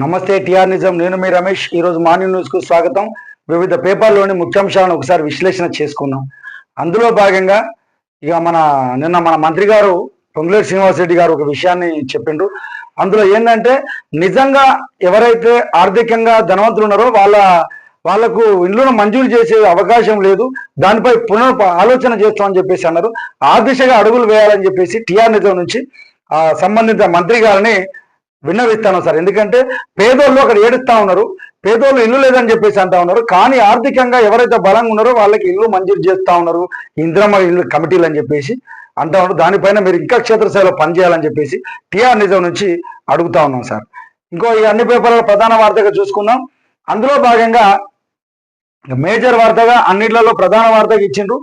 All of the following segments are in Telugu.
నమస్తే టిఆర్ నిజం. నేను మీ రమేష్. ఈరోజు మార్నింగ్ న్యూస్కు స్వాగతం. వివిధ పేపర్లోని ముఖ్యాంశాలను ఒకసారి విశ్లేషణ చేసుకున్నాం అందులో భాగంగా ఇక మన నిన్న మన మంత్రి గారు పొంగులేటి శ్రీనివాసరెడ్డి గారు ఒక విషయాన్ని చెప్పిండ్రు. అందులో ఏంటంటే నిజంగా ఎవరైతే ఆర్థికంగా ధనవంతులు ఉన్నారో వాళ్ళ వాళ్ళకు ఇల్లును మంజూరు చేసే అవకాశం లేదు. దానిపై పునర్ ఆలోచన చేస్తామని చెప్పేసి అన్నారు. ఆ దిశగా అడుగులు వేయాలని చెప్పేసి టిఆర్ నిజం నుంచి సంబంధిత మంత్రి గారిని విన్నవిస్తాను సార్. ఎందుకంటే పేదోళ్ళు అక్కడ ఏడుస్తా ఉన్నారు. పేదోళ్ళు ఇల్లు లేదని చెప్పేసి అంటా ఉన్నారు. కానీ ఆర్థికంగా ఎవరైతే బలంగా ఉన్నారో వాళ్ళకి ఇల్లు మంజూరు చేస్తా ఉన్నారు. ఇంద్రమ్మ ఇల్లు కమిటీలు అని చెప్పేసి అంటా ఉన్నారు. దానిపైన మీరు ఇంకా క్షేత్రస్థాయిలో పనిచేయాలని చెప్పేసి టీఆర్ నిజం నుంచి అడుగుతా ఉన్నాం సార్. ఇంకో ఈ అన్ని పేపర్ల ప్రధాన వార్తగా చూసుకుందాం. అందులో భాగంగా మేజర్ వార్తగా అన్నిట్లలో ప్రధాన వార్తగా ఇచ్చిండ్రు.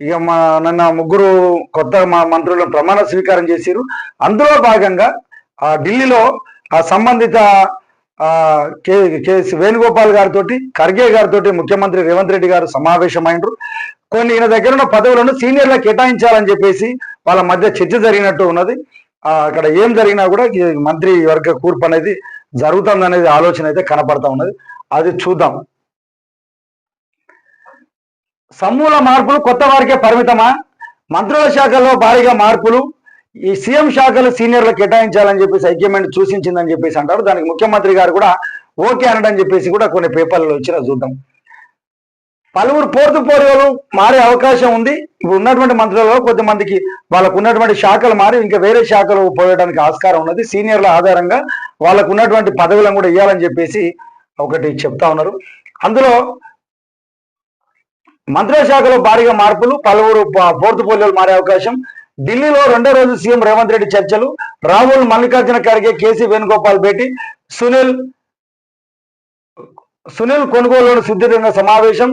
ఇక మా నన్న ముగ్గురు కొత్త మా మంత్రులను ప్రమాణ స్వీకారం చేసిరు అందులో భాగంగా ఆ ఢిల్లీలో ఆ సంబంధిత కే కేసి వేణుగోపాల్ గారితో ఖర్గే గారితో ముఖ్యమంత్రి రేవంత్ రెడ్డి గారు సమావేశమైనరు కొన్ని ఈయన దగ్గర ఉన్న పదవులను సీనియర్లకు కేటాయించాలని చెప్పేసి వాళ్ళ మధ్య చర్చ జరిగినట్టు ఉన్నది. అక్కడ ఏం జరిగినా కూడా మంత్రి వర్గ కూర్పు అనేది జరుగుతుంది అనేది ఆలోచన అయితే కనపడతా ఉన్నది. అది చూద్దాం. సమూల మార్పులు కొత్త వారికే పరిమితమా? మంత్రుల శాఖలో భారీగా మార్పులు ఈ సీఎం శాఖలు సీనియర్లు కేటాయించాలని చెప్పేసి హైకమాండ్ సూచించిందని చెప్పేసి అంటారు. దానికి ముఖ్యమంత్రి గారు కూడా ఓకే అనడం చెప్పేసి కూడా కొన్ని పేపర్లు వచ్చిన చూద్దాం. పలువురు పోర్టు పోరులు మారే అవకాశం ఉంది. ఇప్పుడు ఉన్నటువంటి మంత్రులలో కొద్దిమందికి వాళ్ళకు ఉన్నటువంటి శాఖలు మారి ఇంకా వేరే శాఖలు పోయడానికి ఆస్కారం ఉన్నది. సీనియర్ల ఆధారంగా వాళ్ళకు ఉన్నటువంటి పదవులను కూడా ఇవ్వాలని చెప్పేసి ఒకటి చెప్తా ఉన్నారు. అందులో మంత్రుల శాఖలో భారీగా మార్పులు పలువురు పోర్టుపోలియోలు మారే అవకాశం ఢిల్లీలో రెండో రోజు సీఎం రేవంత్ రెడ్డి చర్చలు. రాహుల్ మల్లికార్జున ఖర్గే కేసీ వేణుగోపాల్ భేటీ. సునీల్ సునీల్ కొనుగోలు సుదీర్ఘంగా సమావేశం.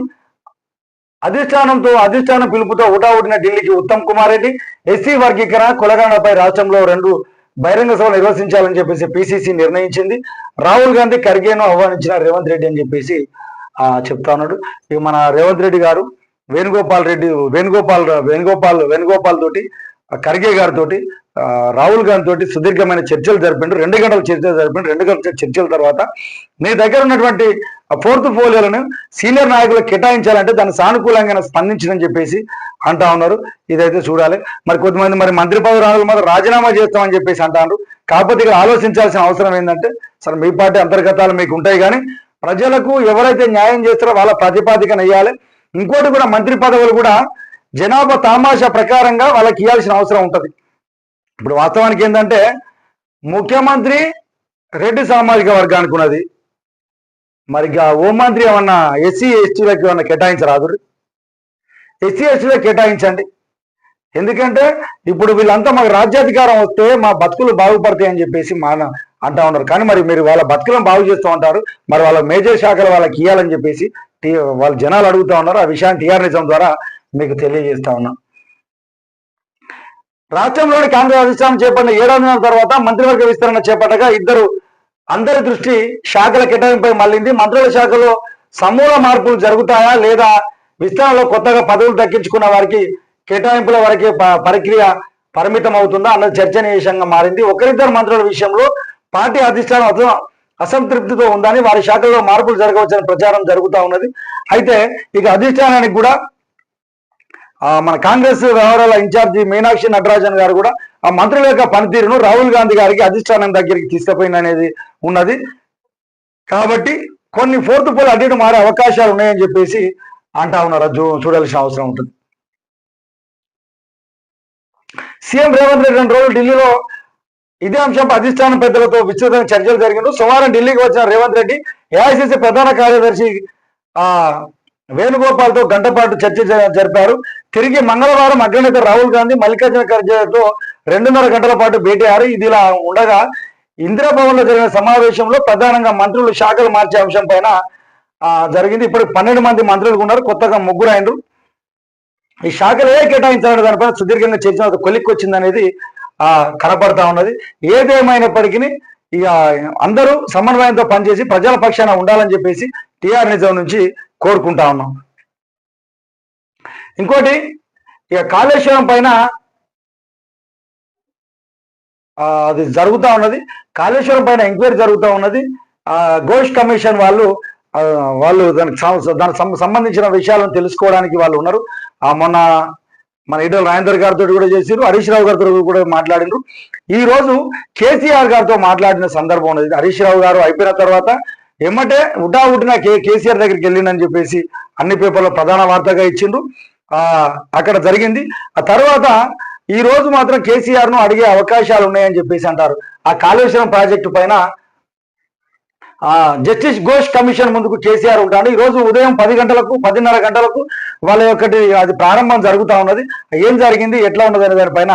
అధిష్టానంతో అధిష్టానం పిలుపుతో ఉటావుటిన ఢిల్లీకి ఉత్తమ్ కుమార్ రెడ్డి. ఎస్సీ వర్గీకరణ కులగణపై రాష్ట్రంలో రెండు బహిరంగ సభలు నిర్వహించాలని చెప్పేసి పిసిసి నిర్ణయించింది. రాహుల్ గాంధీ ఖర్గేను ఆహ్వానించిన రేవంత్ రెడ్డి అని చెప్పేసి చెప్తా ఉన్నాడు. మన రేవంత్ రెడ్డి గారు వేణుగోపాల్ రెడ్డి వేణుగోపాల్ వేణుగోపాల్ వేణుగోపాల్ తోటి ఖర్గే గారితో రాహుల్ గాంధీ తోటి సుదీర్ఘమైన చర్చలు జరిపిండు. రెండు గంటల చర్చలు జరిపిండు. రెండు గంటల చర్చల తర్వాత మీ దగ్గర ఉన్నటువంటి ఫోర్త్ ఫోలియోలను సీనియర్ నాయకులకు కేటాయించాలంటే దాన్ని సానుకూలంగా స్పందించని చెప్పేసి అంటా ఉన్నారు. ఇదైతే చూడాలి. మరి కొంతమంది మరి మంత్రి పదవి రానులు మాత్రం రాజీనామా చేస్తామని చెప్పేసి అంటారు కాకపోతే ఇక్కడ ఆలోచించాల్సిన అవసరం ఏంటంటే సరే మీ పార్టీ అంతర్గతాలు మీకు ఉంటాయి కానీ ప్రజలకు ఎవరైతే న్యాయం చేస్తారో వాళ్ళ ప్రతిపాదికన వేయాలి ఇంకోటి కూడా మంత్రి పదవులు కూడా జనాభా తామాషా ప్రకారంగా వాళ్ళకి ఇవ్వాల్సిన అవసరం ఉంటుంది. ఇప్పుడు వాస్తవానికి ఏంటంటే ముఖ్యమంత్రి రెడ్డి సామాజిక వర్గానికి ఉన్నది. మరి ఇక హోంమంత్రి ఏమన్నా ఎస్సీ ఎస్టీలకు ఏమన్నా కేటాయించరాదు. ఎస్సీ ఎస్టీలకు కేటాయించండి. ఎందుకంటే ఇప్పుడు వీళ్ళంతా మాకు రాజ్యాధికారం వస్తే మా బతుకులు బాగుపడతాయి అని చెప్పేసి మా అంటా ఉన్నారు. కానీ మరి మీరు వాళ్ళ బతుకులను బాగు చేస్తూ ఉంటారు. మరి వాళ్ళ మేజర్ శాఖలు వాళ్ళకి ఇవ్వాలని చెప్పేసి వాళ్ళు జనాలు అడుగుతూ ఉన్నారు. ఆ విషయాన్ని టీఆర్ నిజం ద్వారా మీకు తెలియజేస్తా ఉన్నాం. రాష్ట్రంలోని కాంగ్రెస్ అధిష్టానం చేపట్టిన ఏడాది నెలల తర్వాత మంత్రివర్గ విస్తరణ చేపట్టగా ఇద్దరు అందరి దృష్టి శాఖల కేటాయింపై మళ్ళింది. మంత్రుల శాఖలో సమూల మార్పులు జరుగుతాయా లేదా విస్తరణలో కొత్తగా పదవులు దక్కించుకున్న వారికి కేటాయింపుల వరకే ప- ప్రక్రియ పరిమితం అవుతుందా అన్నది చర్చనీయాంశంగా మారింది. ఒకరిద్దరు మంత్రుల విషయంలో పార్టీ అధిష్టానం అసంతృప్తితో ఉందని వారి శాఖల్లో మార్పులు జరగవచ్చని ప్రచారం జరుగుతూ ఉన్నది. అయితే ఇక అధిష్టానానికి కూడా మన కాంగ్రెస్ వ్యవహారాల ఇన్ఛార్జి మీనాక్షి నటరాజన్ గారు కూడా ఆ మంత్రుల యొక్క పనితీరును రాహుల్ గాంధీ గారికి అధిష్టానం దగ్గరికి తీసుకుపోయింది అనేది ఉన్నది. కాబట్టి కొన్ని ఫోర్త్ పోల్ అటు ఇటు మారే అవకాశాలు ఉన్నాయని చెప్పేసి అంటా ఉన్నారు. చూడాల్సిన అవసరం ఉంటుంది. సీఎం రేవంత్ రెడ్డి రెండు రోజులు ఢిల్లీలో ఇదే అంశంపై అధిష్టానం పెద్దలతో విస్తృతంగా చర్చలు జరిగింది సోమవారం ఢిల్లీకి వచ్చిన రేవంత్ రెడ్డి ఏఐసిసి ప్రధాన కార్యదర్శి ఆ వేణుగోపాల్తో గంట పాటు చర్చ జరిపారు. తిరిగి మంగళవారం అగ్రనేత రాహుల్ గాంధీ మల్లికార్జున ఖర్గేతో రెండున్నర గంటల పాటు భేటీ అయ్యారు. ఇది ఇలా ఉండగా ఇందిరాభవన్లో జరిగిన సమావేశంలో ప్రధానంగా మంత్రులు శాఖలు మార్చే అంశం పైన జరిగింది. ఇప్పుడు పన్నెండు మంది మంత్రులు ఉన్నారు. కొత్తగా ముగ్గురు అయినరు. ఈ శాఖలు ఏ కేటాయించాలనే దానిపైన సుదీర్ఘంగా చర్చ కొలిక్కి వచ్చింది అనేది కనపడతా ఉన్నది. ఏదేమైనప్పటికీ ఇక అందరూ సమన్వయంతో పనిచేసి ప్రజల పక్షాన ఉండాలని చెప్పేసి టీఆర్ నిజం నుంచి కోరుకుంటా ఉన్నాం. ఇంకోటి ఇక కాళేశ్వరం పైన అది జరుగుతూ ఉన్నది. కాళేశ్వరం పైన ఎంక్వైరీ జరుగుతూ ఉన్నది. గోష్ ఘోష్ కమిషన్ వాళ్ళు వాళ్ళు దానికి సం- దానికి సం- సంబంధించిన విషయాలను తెలుసుకోవడానికి వాళ్ళు ఉన్నారు. మొన్న మన ఈటల రాజేందర్ గారితో కూడా చేశారు హరీష్ రావు గారితో కూడా మాట్లాడినారు ఈ రోజు కేసీఆర్ గారితో మాట్లాడిన సందర్భం ఉన్నది. హరీష్ రావు గారు అయిపోయిన తర్వాత ఎమ్మటే ఉటా ఉటిన కే కేసీఆర్ దగ్గరికి వెళ్ళిందని చెప్పేసి అన్ని పేపర్లో ప్రధాన వార్తగా ఇచ్చిండ్రు ఆ అక్కడ జరిగింది. ఆ తర్వాత ఈ రోజు మాత్రం కేసీఆర్ను అడిగే అవకాశాలు ఉన్నాయని చెప్పేసి అంటారు. ఆ కాళేశ్వరం ప్రాజెక్టు పైన జస్టిస్ ఘోష్ కమిషన్ ముందుకు కేసీఆర్ ఉంటాడు. ఈ రోజు ఉదయం పది గంటలకు పదిన్నర గంటలకు వాళ్ళ యొక్కటి అది ప్రారంభం జరుగుతా ఉన్నది. ఏం జరిగింది ఎట్లా ఉన్నది అనే దానిపైన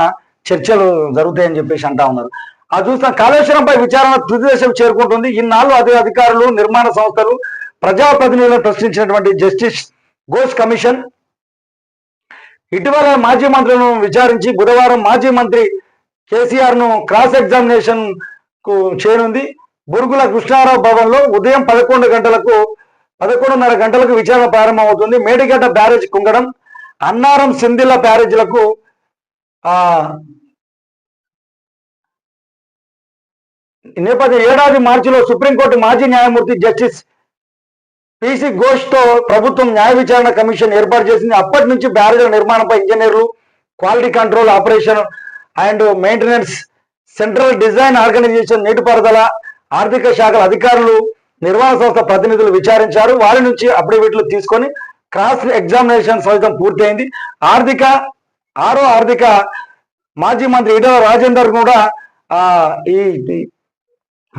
చర్చలు జరుగుతాయని చెప్పేసి అంటా ఉన్నారు. అది చూసిన కాళేశ్వరంపై విచారణ తుది దశకు చేరుకుంటుంది. ఇన్నాళ్ళు అదే అధికారులు నిర్మాణ సంస్థలు ప్రజాప్రతినిధులను ప్రశ్నించినటువంటి జస్టిస్ ఘోష్ కమిషన్ ఇటీవల మాజీ మంత్రులను విచారించి బుధవారం మాజీ మంత్రి కేసీఆర్ను క్రాస్ ఎగ్జామినేషన్కు చేయనుంది బురుగుల కృష్ణారావు భవన్లో ఉదయం పదకొండు గంటలకు పదకొండున్నర గంటలకు విచారణ ప్రారంభమవుతుంది. మేడిగడ్డ బ్యారేజ్ కుంగడం అన్నారం సింధిల్ల బ్యారేజ్లకు ఆ నేపథ్యం ఏడాది మార్చిలో సుప్రీంకోర్టు మాజీ న్యాయమూర్తి జస్టిస్ పిసి ఘోష్తో ప్రభుత్వం న్యాయ విచారణ కమిషన్ ఏర్పాటు చేసింది. అప్పటి నుంచి బ్యారేజ్ల నిర్మాణంపై ఇంజనీర్లు quality control operation and maintenance central design organisation నీటిపారుదల ఆర్థిక శాఖల అధికారులు నిర్వహణ సంస్థ ప్రతినిధులు విచారించారు. వారి నుంచి అఫిడవిట్లు తీసుకొని క్రాస్ ఎగ్జామినేషన్ సైతం పూర్తయింది. ఆర్థిక ఆరో ఆర్థిక మాజీ మంత్రి ఈటల రాజేందర్ కూడా ఈ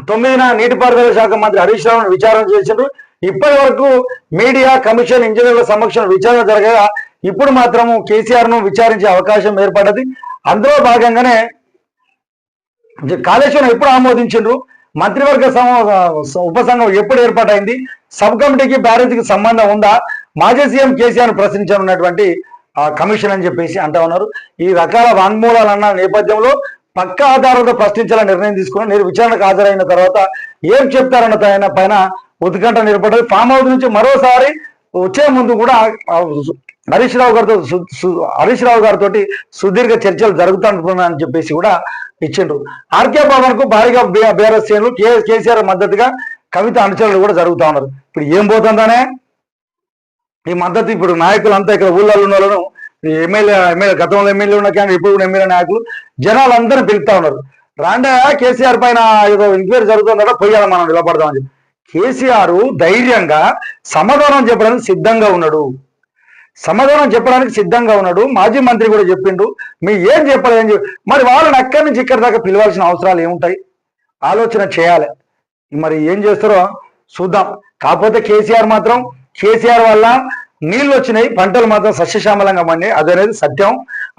తొమ్మిదిన నీటిపారుదల శాఖ మంత్రి హరీష్ రావును విచారణ చేసిండ్రు. ఇప్పటి వరకు మీడియా కమిషన్ ఇంజనీర్ల సమక్షంలో విచారణ జరగగా ఇప్పుడు మాత్రము కేసీఆర్ను విచారించే అవకాశం ఏర్పడ్డది. అందులో భాగంగానే కాళేశ్వరం ఎప్పుడు ఆమోదించిండ్రు? మంత్రివర్గ సమ- ఉపసంఘం ఎప్పుడు ఏర్పాటైంది? సబ్ కమిటీకి బ్యారేజ్కి సంబంధం ఉందా? మాజీ సీఎం కేసీఆర్ ప్రశ్నించనున్నటువంటి ఆ కమిషన్ అని చెప్పేసి అంటా ఉన్నారు. ఈ రకాల వాంగ్మూలాలు అన్న నేపథ్యంలో పక్క ఆధారంతో ప్రశ్నించాలని నిర్ణయం తీసుకుని నేను విచారణకు హాజరైన తర్వాత ఏం చెప్తారన్న పైన పైన ఉత్కంఠ నిలబడ్డది. ఫామ్ హౌస్ నుంచి మరోసారి వచ్చే ముందు కూడా హరీష్ రావు గారితో సు- హరీష్ రావు గారితో సుదీర్ఘ చర్చలు జరుగుతుంటున్నాయని చెప్పేసి కూడా ఇచ్చిండ్రు. ఆర్కే భవన్కు భారీగా బీఆర్ఎస్ శ్రేణులు కే కేసీఆర్ మద్దతుగా కవిత అనుచరులు కూడా జరుగుతూ ఉన్నారు. ఇప్పుడు ఏం పోతుందనే? ఈ మద్దతు ఇప్పుడు నాయకులంతా ఇక్కడ ఊళ్ళలో ఉన్న వాళ్ళను ఎమ్మెల్యే ఎమ్మెల్యే గతంలో ఎమ్మెల్యే ఉన్న కానీ ఇప్పుడు కూడా ఎమ్మెల్యే నాయకులు. జనాలు అందరూ పిలుస్తా ఉన్నారు. రాండా కేసీఆర్ పైన ఏదో ఎంక్వైరీ జరుగుతుందట పోయాలి మనం నిలబడదామని చెప్పి. కేసీఆర్ ధైర్యంగా సమాధానం చెప్పడానికి సిద్ధంగా ఉన్నాడు. సమాధానం చెప్పడానికి సిద్ధంగా ఉన్నాడు. మాజీ మంత్రి కూడా చెప్పిండు. మీ ఏం చెప్పలేదని చెప్పి? మరి వాళ్ళని అక్కడి నుంచి ఇక్కడి దాకా పిలవాల్సిన అవసరాలు ఏముంటాయి? ఆలోచన చేయాలి. మరి ఏం చేస్తారో చూద్దాం. కాకపోతే కేసీఆర్ మాత్రం కేసీఆర్ వల్ల నీళ్ళు వచ్చినాయి పంటలు మాత్రం సస్యశ్యామలంగా పండినాయి. అదనేది సత్యం.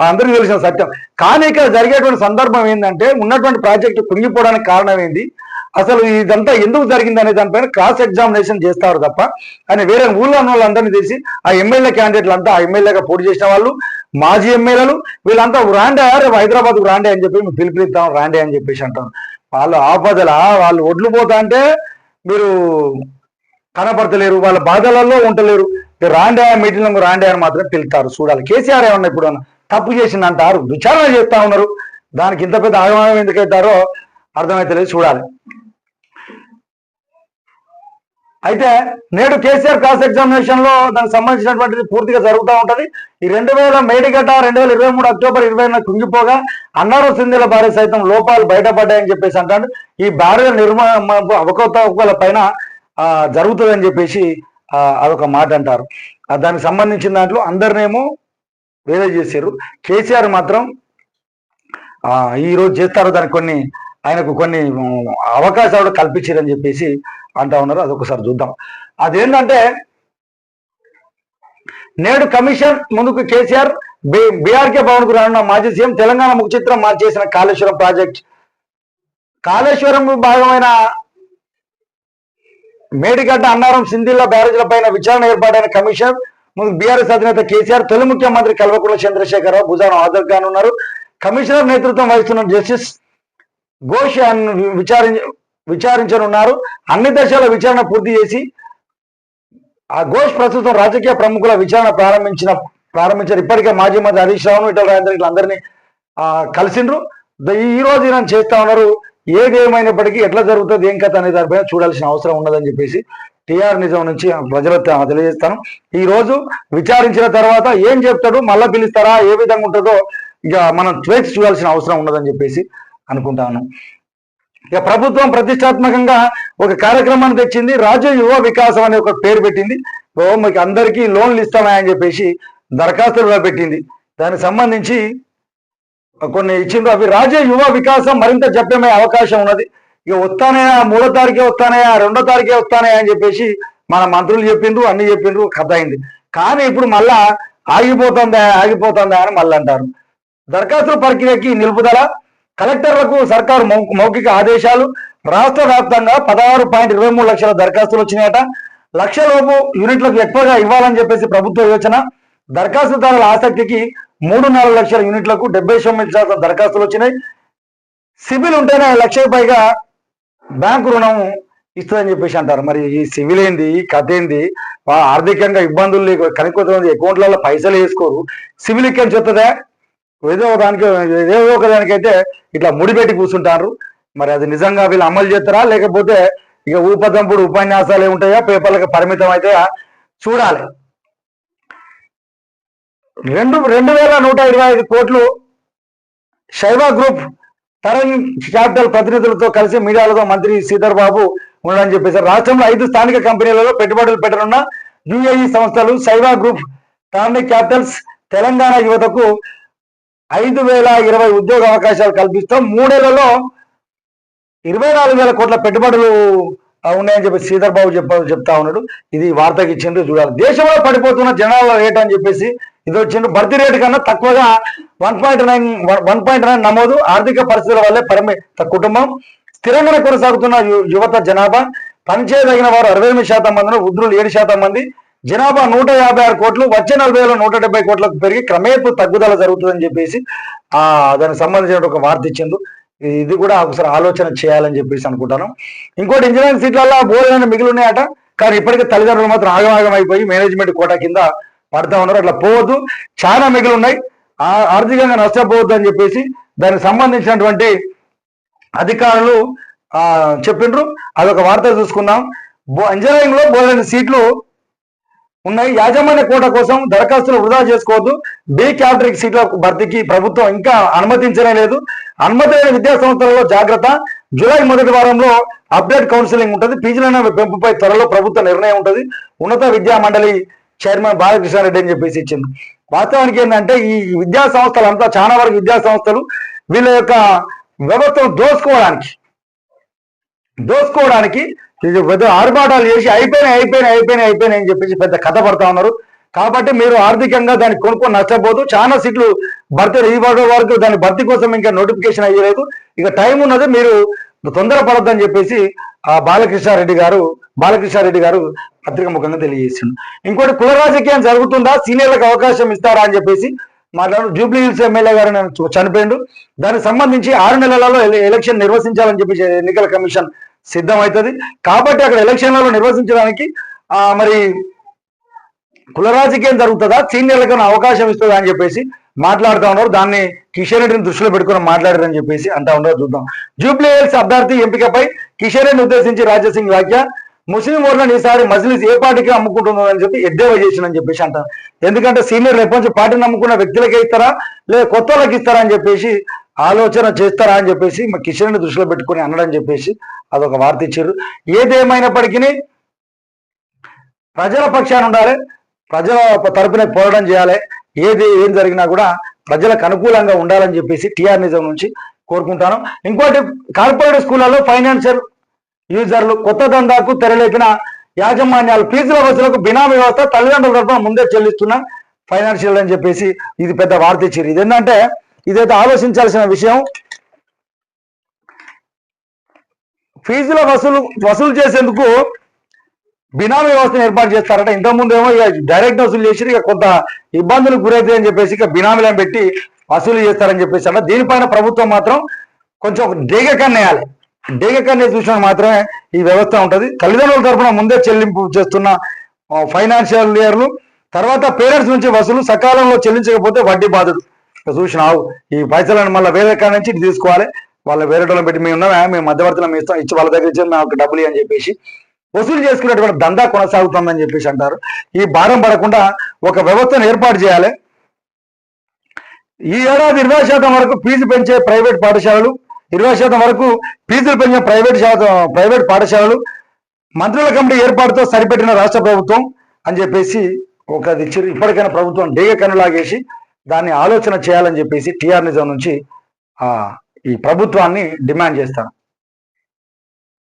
అందరికీ తెలిసిన సత్యం. కానీ ఇక్కడ జరిగేటువంటి సందర్భం ఏంటంటే ఉన్నటువంటి ప్రాజెక్టు కుంగిపోవడానికి కారణం ఏంది అసలు ఇదంతా ఎందుకు జరిగింది అనే దానిపైన క్రాస్ ఎగ్జామినేషన్ చేస్తారు తప్ప అని వేరే ఊళ్ళో ఉన్న వాళ్ళందరినీ తెలిసి ఆ ఎమ్మెల్యే క్యాండిడేట్లు అంతా ఆ ఎమ్మెల్యేగా పోటీ చేసిన వాళ్ళు మాజీ ఎమ్మెల్యేలు వీళ్ళంతా రాండే రేపు హైదరాబాద్ రాండే అని చెప్పి మేము పిలిపిస్తాం రాండే అని చెప్పేసి అంటాం వాళ్ళు ఆపదల వాళ్ళు ఒడ్లు పోతా అంటే మీరు కనపడతలేరు వాళ్ళ బాధలలో ఉండలేరు. రాండే మీటింగ్ రాండే అని మాత్రం పిలుస్తారు చూడాలి. కేసీఆర్ ఏమన్నా ఇప్పుడు తప్పు చేసింది అంటారు విచారణ చేస్తా ఉన్నారు. దానికి ఇంత పెద్ద ఆగమనం ఎందుకైతారో అర్థమైతలేదు. చూడాలి. అయితే నేడు కేసీఆర్ క్రాస్ ఎగ్జామినేషన్లో దానికి సంబంధించినటువంటిది పూర్తిగా జరుగుతూ ఉంటది. ఈ రెండు వేల మేడిగట రెండు వేల ఇరవై మూడు అక్టోబర్ ఇరవై కుంగిపోగా అన్నారు సింధుల భార్య సైతం లోపాలు బయటపడ్డాయని చెప్పేసి అంటాడు. ఈ భార్య నిర్మాణ అవకతవకల పైన జరుగుతుందని చెప్పేసి అదొక మాట అంటారు. దానికి సంబంధించిన దాంట్లో అందరినేమో వేరే చేశారు. కేసీఆర్ మాత్రం ఈరోజు ఈ రోజు చేస్తారు దానికి కొన్ని ఆయనకు కొన్ని అవకాశాలు కల్పించారని చెప్పేసి అంటా ఉన్నారు. అదొకసారి చూద్దాం. అదేంటంటే నేడు కమిషన్ ముందుకు కేసీఆర్ బీఆర్కే భవన్కు రానున్న మాజీ సీఎం తెలంగాణ ముఖ చిత్రం మార్చేసిన కాళేశ్వరం ప్రాజెక్ట్. కాళేశ్వరం భాగమైన మేడిగడ్డ అన్నారం సింధిల్ల బ్యారేజ్ల పైన విచారణ ఏర్పాటైన కమిషన్ ముందు బీఆర్ఎస్ అధినేత కేసీఆర్ తొలి ముఖ్యమంత్రి కల్వకుంట్ల చంద్రశేఖరరావు భుజాన హాజరు కానున్నారు. కమిషనర్ నేతృత్వం వహిస్తున్న జస్టిస్ ఘోష్ విచారి విచారించ విచారించనున్నారు. అన్ని దశల విచారణ పూర్తి చేసి ఆ ఘోష్ ప్రస్తుతం రాజకీయ ప్రముఖుల విచారణ ప్రారంభించిన ప్రారంభించారు. ఇప్పటికే మాజీ మంత్రి హరీష్ రావును ఇటల రాజేంద్ర అందరినీ కలిసిండ్రు. ఈ రోజు ఈయన చేస్తా ఉన్నారు. ఏది ఏమైనప్పటికీ ఎట్లా జరుగుతుంది ఏం కథ అనే దానిపైన చూడాల్సిన అవసరం ఉన్నదని చెప్పేసి టిఆర్ నిజం నుంచి ప్రజలకు తెలియజేస్తాను. ఈ రోజు విచారించిన తర్వాత ఏం చెప్తాడు మళ్ళా పిలుస్తారా ఏ విధంగా ఉంటుందో ఇక మనం వేచి చూడాల్సిన అవసరం ఉన్నదని చెప్పేసి అనుకుంటాను. ఇక ప్రభుత్వం ప్రతిష్టాత్మకంగా ఒక కార్యక్రమాన్ని తెచ్చింది రాజు యువ వికాసం అనే ఒక పేరు పెట్టింది. మీకు అందరికీ లోన్లు ఇస్తామని చెప్పేసి దరఖాస్తులు పెట్టింది. దానికి సంబంధించి కొన్ని ఇచ్చిండ్రు. అవి రాజ్య యువ వికాసం మరింత జప్యమే అవకాశం ఉన్నది. ఇక వస్తానయా మూడో తారీఖే వస్తానయా రెండో తారీఖే వస్తానయా అని చెప్పేసి మన మంత్రులు చెప్పిండ్రు అన్ని చెప్పిండ్రు కథ అయింది కానీ ఇప్పుడు మళ్ళా ఆగిపోతుందా ఆగిపోతుందా అని మళ్ళీ అంటారు. దరఖాస్తుల ప్రక్రియకి నిలుపుదల కలెక్టర్లకు సర్కారు మౌ- మౌఖిక ఆదేశాలు రాష్ట్ర వ్యాప్తంగా పదహారు పాయింట్ ఇరవై మూడు లక్షల దరఖాస్తులు వచ్చినాయట. లక్షలోపు యూనిట్లకు ఎక్కువగా ఇవ్వాలని చెప్పేసి ప్రభుత్వ యోచన. దరఖాస్తుదారుల ఆసక్తికి మూడు నాలుగు లక్షల యూనిట్లకు డెబ్బై తొమ్మిది శాతం దరఖాస్తులు వచ్చినాయి. సిబిల్ ఉంటేనే లక్ష పైగా బ్యాంకు రుణం ఇస్తుందని చెప్పేసి అంటారు. మరి ఈ సివిల్ ఏంది? ఈ కథ ఏంది? ఆర్థికంగా ఇబ్బందులు లేక కనుక్కొంతమంది అకౌంట్లలో పైసలు వేసుకోరు. సివిల్ ఇక్కడ చెప్తుందా ఏదో ఒక దానికి ఏదో ఒక దానికైతే ఇట్లా ముడిపెట్టి కూర్చుంటారు. మరి అది నిజంగా వీళ్ళు అమలు చేస్తారా? లేకపోతే ఇక ఊపదంపుడు ఉపన్యాసాలు ఉంటాయా పేపర్లకు పరిమితం అయితే చూడాలి. రెండు రెండు వేల నూట ఇరవై ఐదు కోట్లు శైవ గ్రూప్ తరంగ్ క్యాపిటల్ ప్రతినిధులతో కలిసి మీడియాలతో మంత్రి శ్రీధర్ బాబు ఉండని చెప్పేసి రాష్ట్రంలో ఐదు స్థానిక కంపెనీలలో పెట్టుబడులు పెట్టనున్న యుఏఈ సంస్థలు శైవ గ్రూప్ టర్నిక్ క్యాపిటల్స్ తెలంగాణ యువతకు ఐదు వేల ఇరవై ఉద్యోగ అవకాశాలు కల్పిస్తాం మూడేళ్ళలో ఇరవై నాలుగు వేల కోట్ల పెట్టుబడులు ఉన్నాయని చెప్పి శ్రీధర్ బాబు చెప్ప చెప్తా ఉన్నాడు. ఇది వార్తకి ఇచ్చిండ్రు చూడాలి. దేశంలో పడిపోతున్న జనాల రేట్ అని చెప్పేసి ఇది వచ్చిన భర్తీ రేటు కన్నా తక్కువగా one point nine one point nine నమోదు. ఆర్థిక పరిస్థితుల వల్లే పరిమి కుటుంబం స్థిరంగా కొనసాగుతున్న యు- యువత జనాభా పనిచేయదగిన వారు అరవై ఎనిమిది శాతం మంది వృద్ధులు ఏడు శాతం మంది. జనాభా నూట యాభై ఆరు కోట్లు వచ్చే నలభై వేల నూట డెబ్బై కోట్లకు పెరిగి క్రమేపు తగ్గుదల జరుగుతుందని చెప్పేసి ఆ దానికి సంబంధించిన ఒక వార్త ఇచ్చిండు. ఇది కూడా ఒకసారి ఆలోచన చేయాలని చెప్పేసి అనుకుంటాను. ఇంకోటి ఇంజనీరింగ్ సీట్లలో బోర్డు మిగిలి ఉన్నాయట. కానీ ఇప్పటికే తల్లిదండ్రులు మాత్రం ఆగమాగం అయిపోయి మేనేజ్మెంట్ కోటా కింద పడతా ఉన్నారు. అట్లా పోవద్దు. చాలా మిగిలి ఉన్నాయి. ఆర్థికంగా నష్టపోవద్దు అని చెప్పేసి దానికి సంబంధించినటువంటి అధికారులు చెప్పిండ్రు. అదొక వార్త చూసుకుందాం. బో ఇంజనీరింగ్లో బోలెని సీట్లు ఉన్నాయి. యాజమాన్య కోట కోసం దరఖాస్తులు వృధా చేసుకోవద్దు. బి క్యాటరింగ్ సీట్ల భర్తీకి ప్రభుత్వం ఇంకా అనుమతించనే లేదు. అనుమతైన విద్యా సంస్థలలో జాగ్రత్త. జూలై మొదటి వారంలో అప్డేట్ కౌన్సిలింగ్ ఉంటుంది. పీజీల పెంపుపై త్వరలో ప్రభుత్వ నిర్ణయం ఉంటుంది. ఉన్నత విద్యా మండలి చైర్మన్ బాలకృష్ణారెడ్డి అని చెప్పేసి ఇచ్చింది. వాస్తవానికి ఏంటంటే ఈ విద్యా సంస్థలు అంతా చాలా వరకు విద్యా సంస్థలు వీళ్ళ యొక్క వ్యవస్థను దోసుకోవడానికి దోసుకోవడానికి పెద్ద ఆర్భాటాలు చేసి అయిపోయినాయి అయిపోయినాయి అయిపోయినాయి అయిపోయినాయి అని చెప్పేసి పెద్ద కథ పడతా ఉన్నారు. కాబట్టి మీరు ఆర్థికంగా దాన్ని కొనుక్కొని నష్టపోతూ చాలా సీట్లు భర్తీ ఈ వరకు దాని భర్తీ కోసం ఇంకా నోటిఫికేషన్ అయ్యలేదు. ఇక టైం ఉన్నది మీరు తొందరపడద్దని చెప్పేసి ఆ బాలకృష్ణారెడ్డి గారు బాలకృష్ణారెడ్డి గారు పత్రిక ముఖంగా తెలియజేసిండు. ఇంకోటి కుల రాజకీయం జరుగుతుందా? సీనియర్లకు అవకాశం ఇస్తారా అని చెప్పేసి మాట్లాడు జూబ్లీ హిల్స్ ఎమ్మెల్యే గారు నేను చనిపోయిండు. దానికి సంబంధించి ఆరు నెలలలో ఎలక్షన్ నిర్వహించాలని చెప్పి ఎన్నికల కమిషన్ సిద్ధమవుతుంది కాబట్టి అక్కడ ఎలక్షన్లలో నిర్వహించడానికి మరి కుల రాజకీయం జరుగుతుందా? సీనియర్లకు అవకాశం ఇస్తుందా అని చెప్పేసి మాట్లాడుతూ ఉన్నారు. దాన్ని కిషన్ రెడ్డిని దృష్టిలో పెట్టుకుని మాట్లాడారని చెప్పేసి అంతా ఉండదు చూద్దాం. జూబ్లీ హిల్స్ అభ్యర్థి ఎంపికపై కిషన్ రెడ్డిని ఉద్దేశించి రాజ్యసింగ్ వ్యాఖ్య ముస్లిం ఓట్లను ఈసారి మజ్లిస్ ఏ పార్టీకి అమ్ముకుంటుందో అని చెప్పి ఎద్దేవా చేసిందని చెప్పేసి అంటారు. ఎందుకంటే సీనియర్ ఎప్పటి నుంచి పార్టీని నమ్ముకున్న వ్యక్తులకే ఇస్తారా? లేదా కొత్త వాళ్ళకి ఇస్తారా అని చెప్పేసి ఆలోచన చేస్తారా అని చెప్పేసి మా కిషన్ రెడ్డి దృష్టిలో పెట్టుకుని అని చెప్పేసి అదొక వార్త ఇచ్చారు. ఏదేమైనప్పటికీ ప్రజల పక్షాన ఉండాలి. ప్రజల తరపున పోరాటం చేయాలి. ఏది ఏం జరిగినా కూడా ప్రజలకు అనుకూలంగా ఉండాలని చెప్పేసి టిఆర్ నిజం నుంచి కోరుకుంటాను. ఇంకోటి కార్పొరేట్ స్కూళ్ళలో ఫైనాన్షియల్ యూజర్లు కొత్త దందాకు తెరలేపిన యాజమాన్యాలు ఫీజుల వసూలకు బినామీ వ్యవస్థ తల్లిదండ్రుల తరఫున ముందే చెల్లిస్తున్న ఫైనాన్షియల్ అని చెప్పేసి ఇది పెద్ద వార్త ఇచ్చారు. ఇది ఏంటంటే ఇదైతే ఆలోచించాల్సిన విషయం. ఫీజుల వసూలు వసూలు చేసేందుకు బినామీ వ్యవస్థను ఏర్పాటు చేస్తారట. ఇంతకుముందు ఏమో ఇక డైరెక్ట్ వసూలు చేసి ఇక కొంత ఇబ్బందులకు గురవుతాయి అని చెప్పేసి ఇక బినామీలను పెట్టి వసూలు చేస్తారని చెప్పేసి అన్న దీనిపైన ప్రభుత్వం మాత్రం కొంచెం డేగ కన్నేయాలి డేగ కన్నే చూసిన మాత్రమే ఈ వ్యవస్థ ఉంటుంది. తల్లిదండ్రుల తరపున ముందే చెల్లింపు చేస్తున్న ఫైనాన్షియల్ ఇయర్లు తర్వాత పేరెంట్స్ నుంచి వసూలు సకాలంలో చెల్లించకపోతే వడ్డీ బాధలు చూసినావు ఈ పైసలను మళ్ళీ వేరే కాడ నుంచి తీసుకోవాలి. వాళ్ళ వేరే పెట్టి మేము ఉన్నామే? మేము మధ్యవర్తులు మేము ఇస్తాం ఇచ్చి వాళ్ళ దగ్గర ఇచ్చి మేము డబ్బులు అని చెప్పేసి వసూలు చేసుకునేటువంటి దందా కొనసాగుతుందని చెప్పేసి అంటారు. ఈ భారం పడకుండా ఒక వ్యవస్థను ఏర్పాటు చేయాలి. ఈ ఏడాది ఇరవై శాతం వరకు ఫీజు పెంచే ప్రైవేట్ పాఠశాలలు ఇరవై శాతం వరకు ఫీజులు పెంచే ప్రైవేట్ శాతం ప్రైవేట్ పాఠశాలలు మంత్రుల కమిటీ ఏర్పాటుతో సరిపెట్టిన రాష్ట్ర ప్రభుత్వం అని చెప్పేసి ఒక ఇచ్చారు ఇప్పటికైనా ప్రభుత్వం డేగ కనులాగేసి దాన్ని ఆలోచన చేయాలని చెప్పేసి టీఆర్ నిజం నుంచి ఈ ప్రభుత్వాన్ని డిమాండ్ చేస్తాను